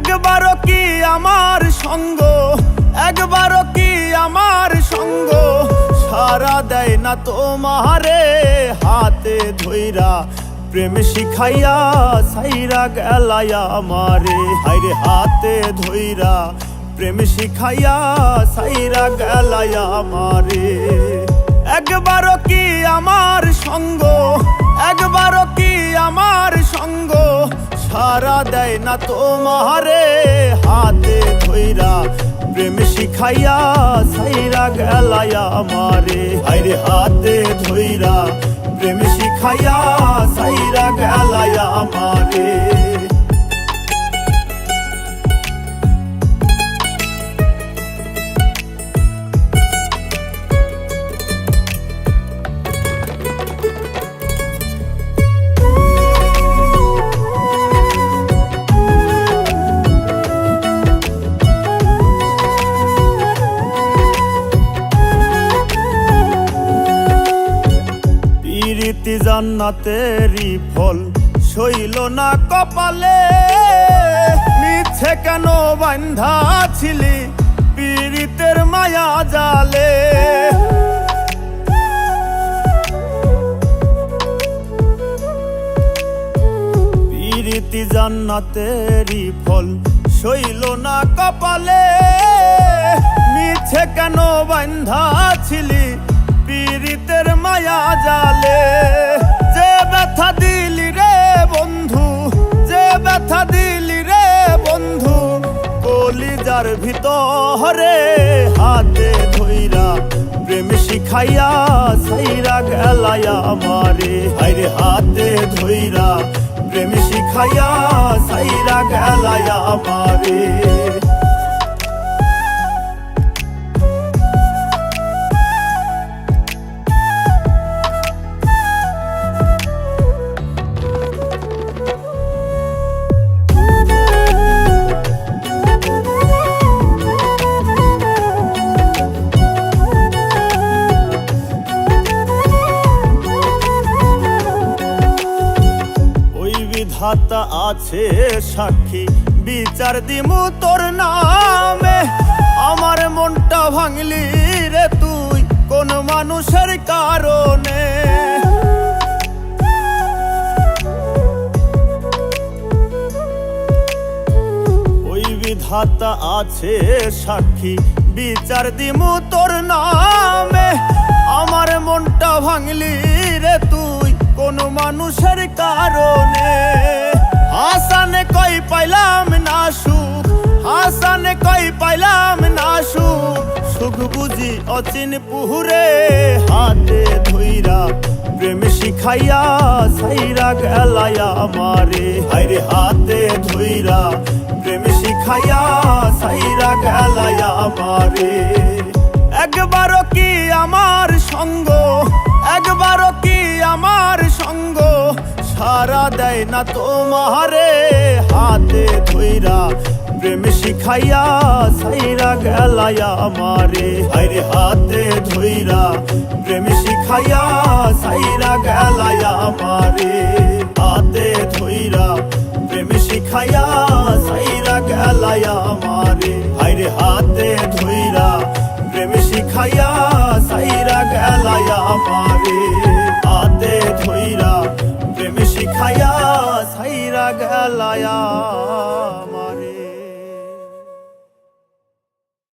একবারও কি আমার সঙ্গ? একবারও কি আমার সঙ্গ? সারা দেয় না তোমারে হাতে ধৈরা প্রেম শিখাইয়া সাইরা গেলায়া মারে হাইরে হাতে ধৈরা প্রেম শিখাইয়া সাইরা গেলায়া মারে একবারও কি আমার সঙ্গ? দেয় না তোমারে, হাতে ধৈরা প্রেম শিখাইয়া সাইরা গেলায়া আমারে। হাইরে হাতে ধৈরা প্রেম শিখাইয়া সাইরা গেলায়া আমারে। পিরিতি জান্নাতেরই ফল। সইল না কপালে, মিছে কেন বান্ধা ছিলি পীড়িতের মায়া জালে? পিরিতি জান্নাতেরই ফল। সইল না কপালে, মিছে কেন বান্ধা ছিলি পীড়িতের মায়া জালে। যে ব্যথা দিলি রে বন্ধু, যে ব্যথা দিলি রে বন্ধু, কলিজার ভিতরে হাতে ধইরা প্রেম শিখাইয়া সাইরা গেলায়া আমারে। হাইরে হাতে ধইরা প্রেম শিখাইয়া সাইরা গেলায়া আমারে। বিধাতা আছে সাক্ষী। বিচার দিমু তোর নামে। আমার মনটা ভাঙলি রে তুই, কোন মানুষের কারণে। ওই বিধাতা আছে সাক্ষী। বিচার দিমু তোর নামে। আমার মনটা ভাঙলি রে তুই, কোন মানুষের কারণে। হাসানে কই পাইলাম না সুখ, হাসানে কই পাইলাম না সুখ। সুখ বুঝি অচিন পুহুরে হাতে ধইরা, প্রেম শিখাইয়া সাইরা গেলায়া আমারে হাইরে হাতে ধইরা, প্রেম শিখাইয়া সাইরা গেলায়া আমারে একবারও কি আমার না তোমারে হাতে ধইরা প্রেম শিখাইয়া সাইরা গেলায়া আমারে। হাইরে হাতে ধইরা প্রেম শিখাইয়া সাইরা গেলায়া আমারে। হাতে ধইরা প্রেম শিখাইয়া সাইরা গেলায়া আমারে। হাইরে হাতে